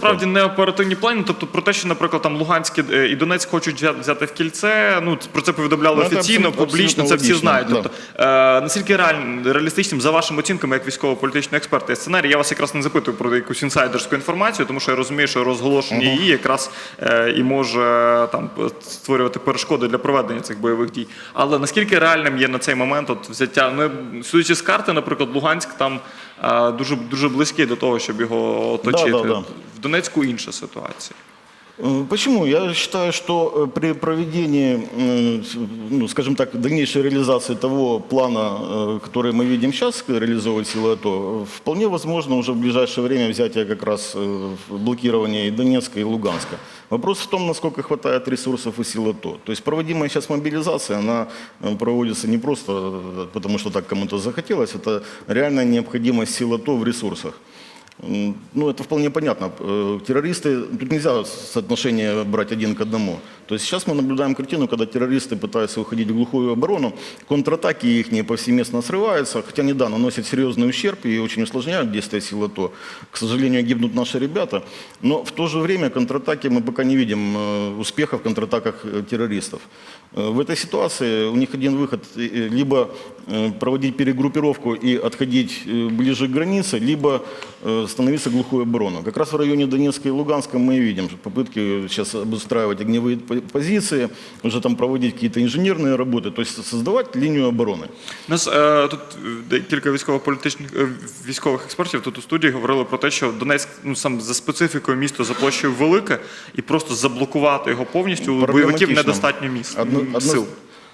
насправді не оперативні плани. Тобто про те, що, наприклад, там Луганськ і- е, Донецьк хочуть взяти в кільце. Ну про це повідомляли Ну, офіційно, публічно. Це всі знають. Тобто, е, наскільки реаль- реалістичним за вашими оцінками, як військово-політичного експерта і сценарій, я вас якраз не запитую про якусь інсайдерську інформацію, тому що я розумію, що розголошення її якраз е, і може там створювати перешкоди для проведення цих бойових дій. Але наскільки реальним є на цей момент от взяття? Ну, судячи з карти, наприклад, Луганськ там дуже дуже близький до того, щоб його оточити. да, да. В Донецьку інша ситуація. Э, Почему? Я считаю, что э, при проведении, м, с- ну, скажем так, дальнейшей реализации того плана, э, который мы видим сейчас, реализовывать силы АТО, э, вполне возможно уже в ближайшее время взятие как раз э, блокирования и Донецка, и Луганска. Вопрос в том, насколько хватает ресурсов и сил АТО. То есть проводимая сейчас мобилизация, она э, проводится не просто э, потому, что так кому-то захотелось, это реальная необходимость сил АТО в ресурсах. М, Ну, это вполне понятно. Э, Террористы, тут нельзя соотношение брать один к одному. То есть сейчас мы наблюдаем картину, когда террористы пытаются уходить в глухую оборону, контратаки их повсеместно срываются, хотя они, да, наносят серьезный ущерб и очень усложняют действия сил АТО. К сожалению, гибнут наши ребята, но в то же время контратаки мы пока не видим э, успеха в контратаках э, террористов. Э, В этой ситуации у них один выход, либо проводить перегруппировку и отходить ближе к границе, либо становиться в глухую оборону. Как раз в районе Донецка и Луганска мы видим попытки сейчас обустраивать огневые позиции, уже там проводить какие-то инженерные работы, то есть создавать линию обороны. У нас е, тут е, кілька військово-політичних е, військових експертів тут у студії говорили про те, що Донецьк ну сам за специфікою місто за площею велике, і просто заблокувати його повністю у бойовиків Проблематично. недостатньо місць Одно- м, одно- сил.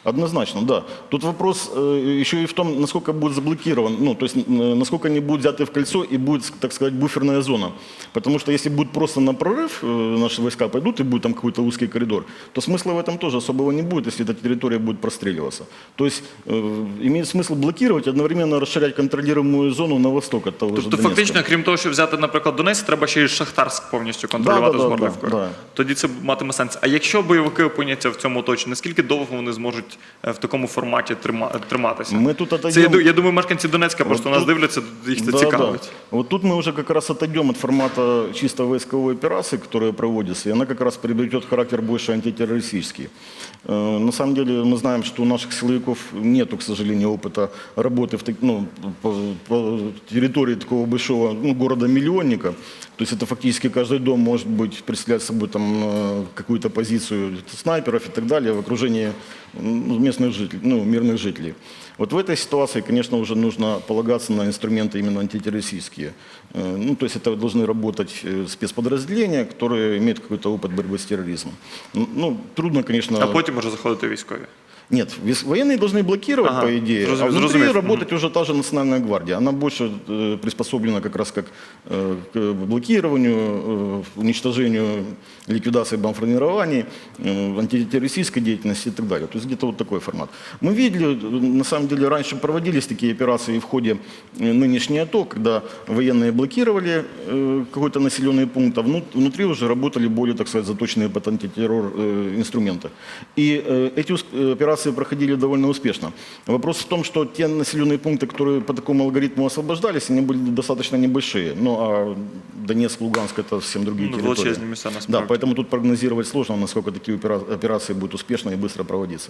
Однозначно, да. Тут вопрос э, еще и в том, насколько будет заблокирован, ну, то есть э, насколько они будут взяты в кольцо и будет, так сказать, буферная зона. Потому что если будет просто на прорыв, э, наши войска пойдут и будет там какой-то узкий коридор, то смысла в этом тоже особого не будет, если эта территория будет простреливаться. То есть э, имеет смысл блокировать, одновременно расширять контролируемую зону на восток от того же Тобто, Донецка. фактично, крім того, що взяти, наприклад, Донецьк, треба ще й Шахтарськ повністю контролювати Да, да, з да, Горлівкою. да, да. Тоді це матиме сенс. А якщо бойовики опиняться в цьому оточенні, наскільки довго вони зможуть е, в такому форматі трима- триматися? Ми тут Це отойдем- я ду- я думаю, мешканці Донецька просто От нас тут- дивляться, їх це Да, цікавить. да. Вот тут мы уже как раз отойдем от формата чисто войсковой операции, которая проводится, и она как раз приобретет характер больше антитеррористический. Э, На самом деле мы знаем, что у наших силовиков нету, к сожалению, опыта работы в, так- ну, по, по территории такого большого ну, города-миллионника. То есть это фактически каждый дом может быть представлять собой там э, какую-то позицию снайперов и так далее в окружении ну, местных жителей, ну, мирных жителей. Вот в этой ситуации, конечно, уже нужно полагаться на инструменты именно антитеррористические. Э, Ну, то есть это должны работать э, спецподразделения, которые имеют какой-то опыт борьбы с терроризмом. М, Ну, трудно, конечно... А потім може заходити військові. Нет, вис- военные должны блокировать, Ага, по идее, зрозум- а внутри зрозумів. работать уже та же национальная гвардия. Она больше э, приспособлена как раз как э, к блокированию, э, уничтожению, ликвидации бомбардирований, э, антитеррористической деятельности и так далее. То есть где-то вот такой формат. Мы видели, э, на самом деле, раньше проводились такие операции в ходе э, нынешней АТО, когда военные блокировали э, какой-то населенный пункт, а вну- внутри уже работали более, так сказать, заточенные под антитеррор э, инструменты. И э, эти ус- э, операции проходили довольно успешно. Вопрос в том, что те населенные пункты, которые по такому алгоритму освобождались, они были достаточно небольшие. Ну, а Донецк, Луганск – это совсем другие Ну, территории. величезні місця Да, насправді. поэтому тут прогнозировать сложно, насколько такие опера- операции будут успешно и быстро проводиться.